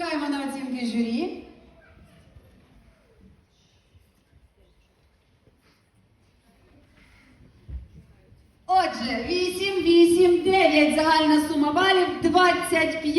чекаємо на оцінки журі. Отже, 8, 8, 9 загальна сума балів 25.